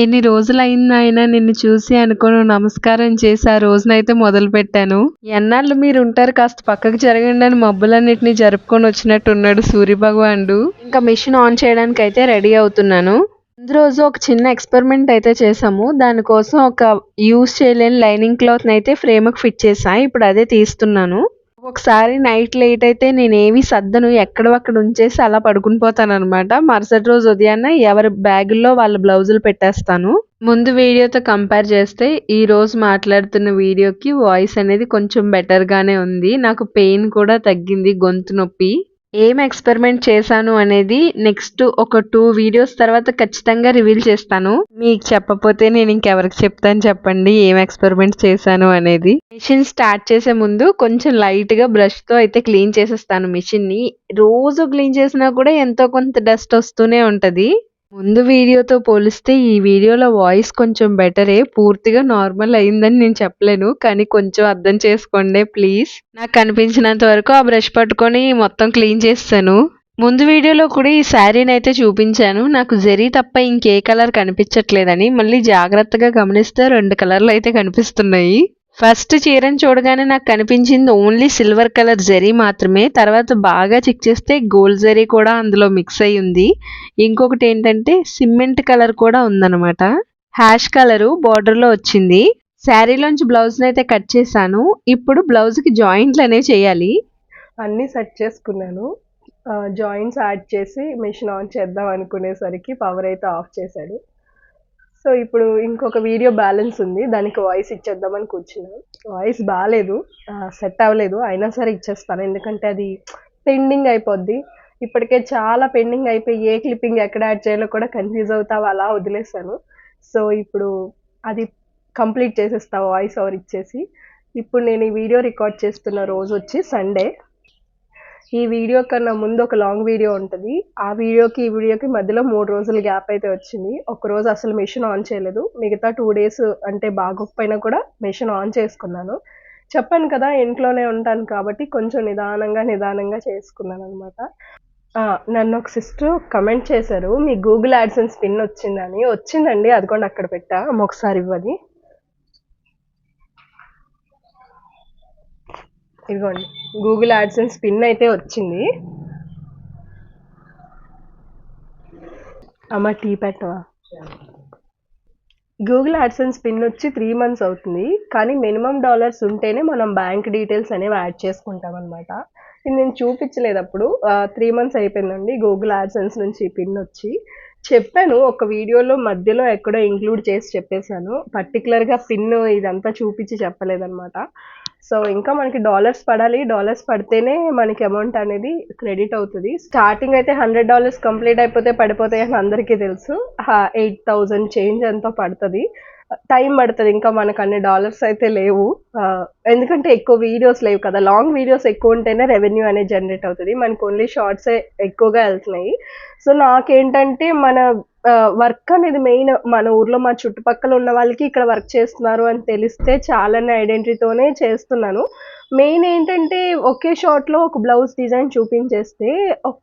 ఎన్ని రోజులైంది నాయనా నిన్ను చూసి అనుకోను నమస్కారం చేసి ఆ రోజునైతే మొదలు పెట్టాను ఎన్నాళ్ళు మీరు ఉంటారు కాస్త పక్కకు జరగండి అని మబ్బులన్నిటిని జరుపుకొని వచ్చినట్టు ఉన్నాడు సూర్య భగవానుడు ఇంకా మిషన్ ఆన్ చేయడానికి అయితే రెడీ అవుతున్నాను. ముందు రోజు ఒక చిన్న ఎక్స్పెరిమెంట్ అయితే చేసాము దానికోసం ఒక యూస్ చేయలేని లైనింగ్ క్లాత్ని అయితే ఫ్రేమ్కి ఫిట్ చేసా ఇప్పుడు అదే తీస్తున్నాను. ఒకసారి నైట్ లేట్ అయితే నేను ఏవి సర్దను ఎక్కడ అక్కడ ఉంచేసి అలా పడుకుని పోతాను అనమాట మరుసటి రోజు ఉదయాన్నే ఎవరి బ్యాగుల్లో వాళ్ళ బ్లౌజులు పెట్టేస్తాను. ముందు వీడియోతో కంపేర్ చేస్తే ఈ రోజు మాట్లాడుతున్న వీడియోకి వాయిస్ అనేది కొంచెం బెటర్గానే ఉంది. నాకు పెయిన్ కూడా తగ్గింది గొంతు నొప్పి. ఏం ఎక్స్పెరిమెంట్ చేశాను అనేది నెక్స్ట్ ఒక టూ వీడియోస్ తర్వాత ఖచ్చితంగా రివీల్ చేస్తాను. మీకు చెప్పపోతే నేను ఇంకెవరికి చెప్తాను చెప్పండి ఏం ఎక్స్పెరిమెంట్ చేశాను అనేది. మిషన్ స్టార్ట్ చేసే ముందు కొంచెం లైట్గా బ్రష్తో అయితే క్లీన్ చేసేస్తాను మిషన్ని. రోజు క్లీన్ చేసినా కూడా ఎంతో కొంత డస్ట్ వస్తూనే ఉంటుంది. ముందు వీడియోతో పోలిస్తే ఈ వీడియోలో వాయిస్ కొంచెం బెటరే పూర్తిగా నార్మల్ అయిందని నేను చెప్పలేను కానీ కొంచెం అర్థం చేసుకోండి ప్లీజ్. నాకు కనిపించినంత వరకు ఆ బ్రష్ పట్టుకొని మొత్తం క్లీన్ చేస్తాను. ముందు వీడియోలో కూడా ఈ శారీని అయితే చూపించాను. నాకు జరీ తప్ప ఇంకే కలర్ కనిపించట్లేదని మళ్ళీ జాగ్రత్తగా గమనిస్తే రెండు కలర్లు అయితే కనిపిస్తున్నాయి. ఫస్ట్ చీరను చూడగానే నాకు కనిపించింది ఓన్లీ సిల్వర్ కలర్ జరీ మాత్రమే. తర్వాత బాగా చెక్ చేస్తే గోల్డ్ జరీ కూడా అందులో మిక్స్ అయి ఉంది. ఇంకొకటి ఏంటంటే సిమెంట్ కలర్ కూడా ఉందన్నమాట. హ్యాష్ కలరు బార్డర్లో వచ్చింది. శారీలోంచి బ్లౌజ్ని అయితే కట్ చేశాను. ఇప్పుడు బ్లౌజ్కి జాయింట్లు అనేవి చేయాలి. అన్నీ సెట్ చేసుకున్నాను. జాయింట్స్ యాడ్ చేసి మిషన్ ఆన్ చేద్దాం అనుకునేసరికి పవర్ అయితే ఆఫ్ చేశాడు. సో ఇప్పుడు ఇంకొక వీడియో బ్యాలెన్స్ ఉంది. దానికి వాయిస్ ఇచ్చేద్దామని కూర్చున్నాను. వాయిస్ బాగాలేదు సెట్ అవ్వలేదు. అయినా సరే ఇచ్చేస్తాను. ఎందుకంటే అది పెండింగ్ అయిపోద్ది. ఇప్పటికే చాలా పెండింగ్ అయిపోయి ఏ క్లిప్పింగ్ ఎక్కడ యాడ్ చేయాలో కూడా కన్ఫ్యూజ్ అవుతావు అలా వదిలేసాను సో ఇప్పుడు అది కంప్లీట్ చేసేస్తా వాయిస్ ఓవర్ ఇచ్చేసి. ఇప్పుడు నేను ఈ వీడియో రికార్డ్ చేస్తున్న రోజు వచ్చి సండే. ఈ వీడియో కన్నా ముందు ఒక లాంగ్ వీడియో ఉంటుంది. ఆ వీడియోకి ఈ వీడియోకి మధ్యలో మూడు రోజులు గ్యాప్ అయితే వచ్చింది. ఒక రోజు అసలు మిషన్ ఆన్ చేయలేదు. మిగతా టూ డేస్ అంటే బాగోకపోయినా కూడా మిషన్ ఆన్ చేసుకున్నాను. చెప్పాను కదా ఇంట్లోనే ఉంటాను కాబట్టి కొంచెం నిదానంగా నిదానంగా చేసుకున్నాను అనమాట నన్ను ఒక సిస్టర్ కమెంట్ చేశారు మీ గూగుల్ యాడ్సెన్స్ పిన్ వచ్చిందని. వచ్చిందండి అదిగోండి అక్కడ పెట్టా ఒకసారి ఇవ్వది. ఇదిగోండి. గూగుల్ యాడ్సెన్స్ పిన్ అయితే వచ్చింది. అమ్మ టీ పెట్టవా? గూగుల్ యాడ్సెన్స్ పిన్ వచ్చి త్రీ మంత్స్ అవుతుంది. కానీ మినిమం డాలర్స్ ఉంటేనే మనం బ్యాంక్ డీటెయిల్స్ అనేవి యాడ్ చేసుకుంటాం అనమాట ఇది నేను చూపించలేదు అప్పుడు. త్రీ మంత్స్ అయిపోయిందండి గూగుల్ యాడ్సెన్స్ నుంచి పిన్ వచ్చి. చెప్పాను ఒక వీడియోలో మధ్యలో ఎక్కడో ఇంక్లూడ్ చేసి చెప్పేశాను. పర్టికులర్గా పిన్ ఇదంతా చూపించి చెప్పలేదన్నమాట. సో ఇంకా మనకి డాలర్స్ పడాలి. డాలర్స్ పడితేనే మనకి అమౌంట్ అనేది క్రెడిట్ అవుతుంది. స్టార్టింగ్ అయితే హండ్రెడ్ డాలర్స్ కంప్లీట్ అయిపోతే పడిపోతాయి అని అందరికీ తెలుసు. ఎయిట్ థౌజండ్ చేంజ్ ఎంతో పడుతుంది. టైం పడుతుంది. ఇంకా మనకు అన్ని డాలర్స్ అయితే లేవు. ఎందుకంటే ఎక్కువ వీడియోస్ లేవు కదా. లాంగ్ వీడియోస్ ఎక్కువ ఉంటేనే రెవెన్యూ అనేది జనరేట్ అవుతుంది. మనకు ఓన్లీ షార్ట్సే ఎక్కువగా వెళ్తున్నాయి. సో నాకేంటంటే మన వర్క్ అనేది మెయిన్ మన ఊర్లో మా చుట్టుపక్కల ఉన్న వాళ్ళకి ఇక్కడ వర్క్ చేస్తున్నారు అని తెలిస్తే చాలానే ఐడెంటిటీతోనే చేస్తున్నాను. మెయిన్ ఏంటంటే ఒకే షార్ట్లో ఒక బ్లౌజ్ డిజైన్ చూపించేస్తే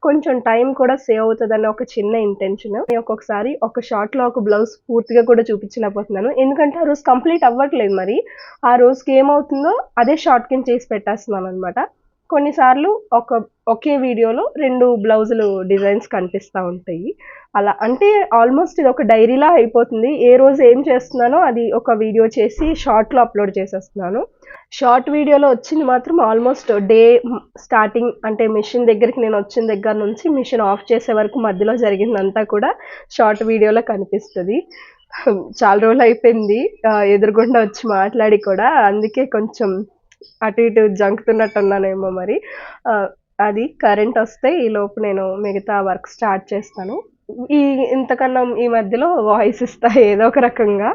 కొంచెం టైం కూడా సేవ్ అవుతుందని ఒక చిన్న ఇంటెన్షన్ ఒక్కొక్కసారి ఒక షార్ట్లో ఒక బ్లౌజ్ పూర్తిగా కూడా చూపించలేకపోతున్నాను. ఎందుకంటే ఆ రోజు కంప్లీట్ అవ్వట్లేదు మరి. ఆ రోజుకి ఏమవుతుందో అదే షార్ట్ కింద చేసి పెట్టేస్తున్నాను అనమాట కొన్నిసార్లు ఒక ఒకే వీడియోలో రెండు బ్లౌజులు డిజైన్స్ కనిపిస్తూ ఉంటాయి. అలా అంటే ఆల్మోస్ట్ ఇది ఒక డైరీలా అయిపోతుంది. ఏ రోజు ఏం చేస్తున్నానో అది ఒక వీడియో చేసి షార్ట్లో అప్లోడ్ చేసేస్తున్నాను. షార్ట్ వీడియోలో వచ్చింది మాత్రం ఆల్మోస్ట్ డే స్టార్టింగ్ అంటే మిషన్ దగ్గరికి నేను వచ్చిన దగ్గర నుంచి మిషన్ ఆఫ్ చేసే వరకు మధ్యలో జరిగిందంతా కూడా షార్ట్ వీడియోలో కనిపిస్తుంది. చాలా రోజులు అయిపోయింది. ఎదురుగుండా వచ్చి మాట్లాడి కూడా. అందుకే కొంచెం అటు ఇటు జంకుతున్నట్టు ఉన్నానేమో మరి అది కరెంట్ వస్తే ఈ లోపు నేను మిగతా వర్క్ స్టార్ట్ చేస్తాను. ఈ ఇంతకన్నా ఈ మధ్యలో వాయిస్ ఇస్తా ఏదో ఒక రకంగా.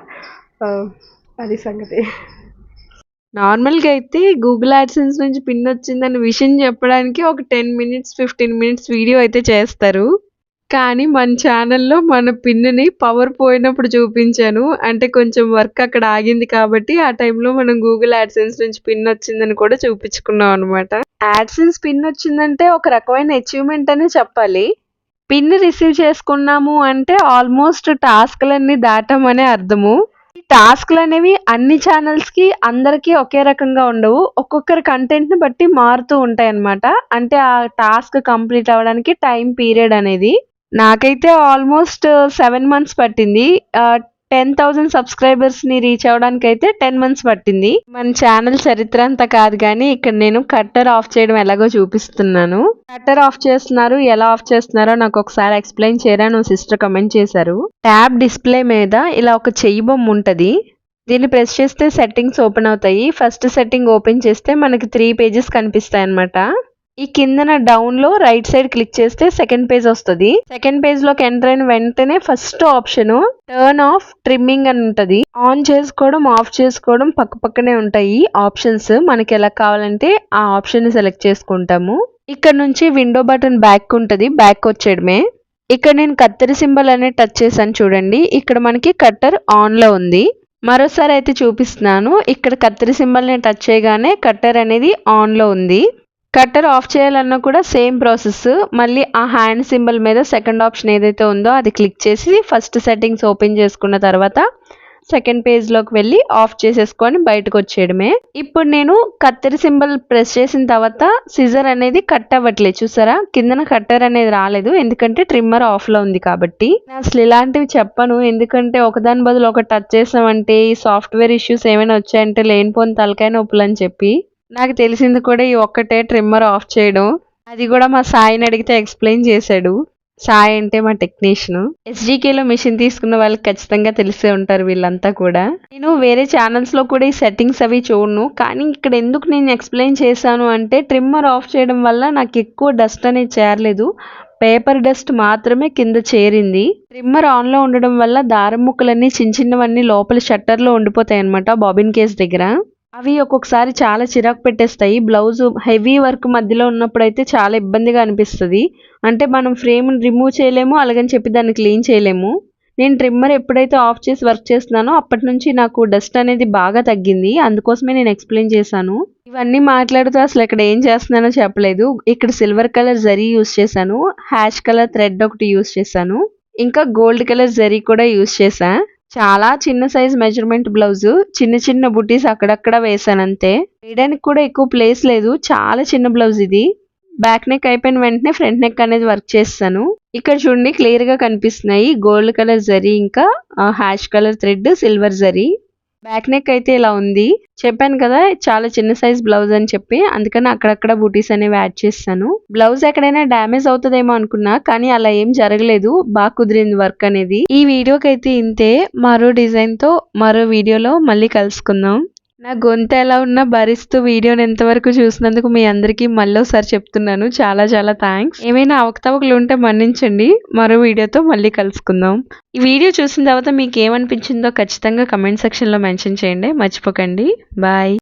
అది సంగతి. నార్మల్గా అయితే గూగుల్ యాడ్సెన్స్ నుంచి పిన్ వచ్చిందని విషయం చెప్పడానికి ఒక ten minutes fifteen minutes video అయితే చేస్తారు. కానీ మన ఛానల్లో మన పిన్ని పవర్ పోయినప్పుడు చూపించాను. అంటే కొంచెం వర్క్ అక్కడ ఆగింది కాబట్టి ఆ టైంలో మనం గూగుల్ యాడ్సెన్స్ నుంచి పిన్ వచ్చిందని కూడా చూపించుకున్నాం అనమాట యాడ్సెన్స్ పిన్ వచ్చిందంటే ఒక రకమైన అచీవ్మెంట్ అనే చెప్పాలి. పిన్ రిసీవ్ చేసుకున్నాము అంటే ఆల్మోస్ట్ టాస్క్లన్నీ దాటామనే అర్థము. టాస్క్లు అనేవి అన్ని ఛానల్స్కి అందరికీ ఒకే రకంగా ఉండవు. ఒక్కొక్కరి కంటెంట్ని బట్టి మారుతూ ఉంటాయి అన్నమాట అంటే ఆ టాస్క్ కంప్లీట్ అవ్వడానికి టైం పీరియడ్ అనేది. నాకైతే ఆల్మోస్ట్ సెవెన్ మంత్స్ పట్టింది. టెన్ థౌజండ్ సబ్స్క్రైబర్స్ని రీచ్ అవ్వడానికి అయితే టెన్ మంత్స్ పట్టింది. మన ఛానల్ చరిత్ర అంతా కాదు కానీ ఇక్కడ నేను కట్టర్ ఆఫ్ చేయడం ఎలాగో చూపిస్తున్నాను. కట్టర్ ఆఫ్ చేస్తున్నారు ఎలా ఆఫ్ చేస్తున్నారో నాకు ఒకసారి ఎక్స్ప్లెయిన్ చేయరా? నువ్వు సిస్టర్ కమెంట్ చేశారు. ట్యాబ్ డిస్ప్లే మీద ఇలా ఒక చెయ్యి బొమ్మ ఉంటుంది. దీన్ని ప్రెస్ చేస్తే సెట్టింగ్స్ ఓపెన్ అవుతాయి. ఫస్ట్ సెట్టింగ్ ఓపెన్ చేస్తే మనకి త్రీ పేజెస్ కనిపిస్తాయి అన్నమాట ఈ కిందన డౌన్లో రైట్ సైడ్ క్లిక్ చేస్తే సెకండ్ పేజ్ వస్తుంది. సెకండ్ పేజ్లోకి ఎంటర్ అయిన వెంటనే first option turn off trimming అని ఉంటది. ఆన్ చేసుకోవడం ఆఫ్ చేసుకోవడం పక్క పక్కనే ఉంటాయి ఆప్షన్స్ మనకి ఎలా కావాలంటే ఆ ఆప్షన్ని సెలెక్ట్ చేసుకుంటాము. ఇక్కడ నుంచి విండో బటన్ బ్యాక్ ఉంటుంది. బ్యాక్ వచ్చేయడమే. ఇక్కడ నేను కత్తెర సింబల్ అనే టచ్ చేశాను చూడండి. ఇక్కడ మనకి కట్టర్ ఆన్లో ఉంది. మరోసారి అయితే చూపిస్తున్నాను. ఇక్కడ కత్తెర సింబల్ని టచ్ చేయగానే కట్టర్ అనేది ఆన్లో ఉంది. కట్టర్ ఆఫ్ చేయాలన్నా కూడా సేమ్ ప్రాసెస్. మళ్ళీ ఆ హ్యాండ్ సింబల్ మీద సెకండ్ ఆప్షన్ ఏదైతే ఉందో అది క్లిక్ చేసి ఫస్ట్ సెట్టింగ్స్ ఓపెన్ చేసుకున్న తర్వాత సెకండ్ పేజ్లోకి వెళ్ళి ఆఫ్ చేసేసుకొని బయటకు వచ్చేయడమే. ఇప్పుడు నేను కత్తెర సింబల్ ప్రెస్ చేసిన తర్వాత సిజర్ అనేది కట్ అవ్వట్లేదు. చూసారా? కిందన కట్టర్ అనేది రాలేదు. ఎందుకంటే ట్రిమ్మర్ ఆఫ్లో ఉంది కాబట్టి. అసలు ఇలాంటివి చెప్పను. ఎందుకంటే ఒకదాని బదులు ఒక టచ్ చేసామంటే ఈ సాఫ్ట్వేర్ ఇష్యూస్ ఏమైనా వచ్చాయంటే లేనిపోని తలకాయ నొప్పులు అని చెప్పి. నాకు తెలిసింది కూడా ఈ ఒక్కటే ట్రిమ్మర్ ఆఫ్ చేయడం. అది కూడా మా సాయిని అడిగితే ఎక్స్ప్లెయిన్ చేశాడు. సాయి అంటే మా టెక్నీషియన్ ఎస్జీకేలో మిషన్ తీసుకున్న వాళ్ళకి ఖచ్చితంగా తెలిసే ఉంటారు వీళ్ళంతా కూడా. నేను వేరే ఛానల్స్లో కూడా ఈ సెట్టింగ్స్ అవి చూడను. కానీ ఇక్కడ ఎందుకు నేను ఎక్స్ప్లెయిన్ చేశాను అంటే ట్రిమ్మర్ ఆఫ్ చేయడం వల్ల నాకు ఎక్కువ డస్ట్ అనేది చేరలేదు. పేపర్ డస్ట్ మాత్రమే కింద చేరింది. ట్రిమ్మర్ ఆన్లో ఉండడం వల్ల దారం ముక్కలన్నీ చిన్న చిన్నవన్నీ లోపల షట్టర్లో ఉండిపోతాయి అనమాట బాబిన్ కేస్ దగ్గర. అవి ఒక్కొక్కసారి చాలా చిరాకు పెట్టేస్తాయి. బ్లౌజ్ హెవీ వర్క్ మధ్యలో ఉన్నప్పుడు అయితే చాలా ఇబ్బందిగా అనిపిస్తుంది. అంటే మనం ఫ్రేమ్ని రిమూవ్ చేయలేము అలాగని చెప్పి దాన్ని క్లీన్ చేయలేము. నేను ట్రిమ్మర్ ఎప్పుడైతే ఆఫ్ చేసి వర్క్ చేస్తున్నానో అప్పటి నుంచి నాకు డస్ట్ అనేది బాగా తగ్గింది. అందుకోసమే నేను ఎక్స్ప్లెయిన్ చేశాను. ఇవన్నీ మాట్లాడుతూ అసలు ఇక్కడ ఏం చేస్తున్నానో చెప్పలేదు. ఇక్కడ సిల్వర్ కలర్ జరీ యూస్ చేశాను. హ్యాష్ కలర్ థ్రెడ్ ఒకటి యూస్ చేశాను. ఇంకా గోల్డ్ కలర్ జరీ కూడా యూస్ చేశాను చాలా చిన్న సైజ్ మెజర్మెంట్ బ్లౌజ్ చిన్న చిన్న బుటీస్ అక్కడక్కడ వేసాను అంతే వేయడానికి కూడా ఎక్కువ ప్లేస్ లేదు చాలా చిన్న బ్లౌజ్ ఇది. బ్యాక్ నెక్ అయిపోయిన వెంటనే ఫ్రంట్ నెక్ అనేది వర్క్ చేస్తాను. ఇక్కడ చూడండి క్లియర్గా కనిపిస్తున్నాయి. గోల్డ్ కలర్ జరీ ఇంకా hash colour thread silver zari back neck అయితే ఇలా ఉంది. చెప్పాను కదా చాలా చిన్న సైజ్ బ్లౌజ్ అని చెప్పి అందుకని అక్కడక్కడ బూటీస్ అనేవి యాడ్ చేస్తాను. బ్లౌజ్ ఎక్కడైనా డ్యామేజ్ అవుతుందేమో అనుకున్నా కానీ అలా ఏం జరగలేదు. బాగా కుదిరింది వర్క్ అనేది. ఈ వీడియోకి అయితే ఇంతే. మరో డిజైన్తో మరో వీడియోలో మళ్ళీ కలుసుకుందాం. నా గొంతు ఎలా ఉన్నా భరిస్తూ వీడియోని ఎంతవరకు చూసినందుకు మీ అందరికీ మళ్ళీ ఒకసారి చెప్తున్నాను. చాలా చాలా థ్యాంక్స్. ఏమైనా అవకతవకలు ఉంటే మన్నించండి. మరో వీడియోతో మళ్ళీ కలుసుకుందాం. ఈ వీడియో చూసిన తర్వాత మీకు ఏమనిపించిందో ఖచ్చితంగా కమెంట్ సెక్షన్లో మెన్షన్ చేయండి. మర్చిపోకండి. బాయ్.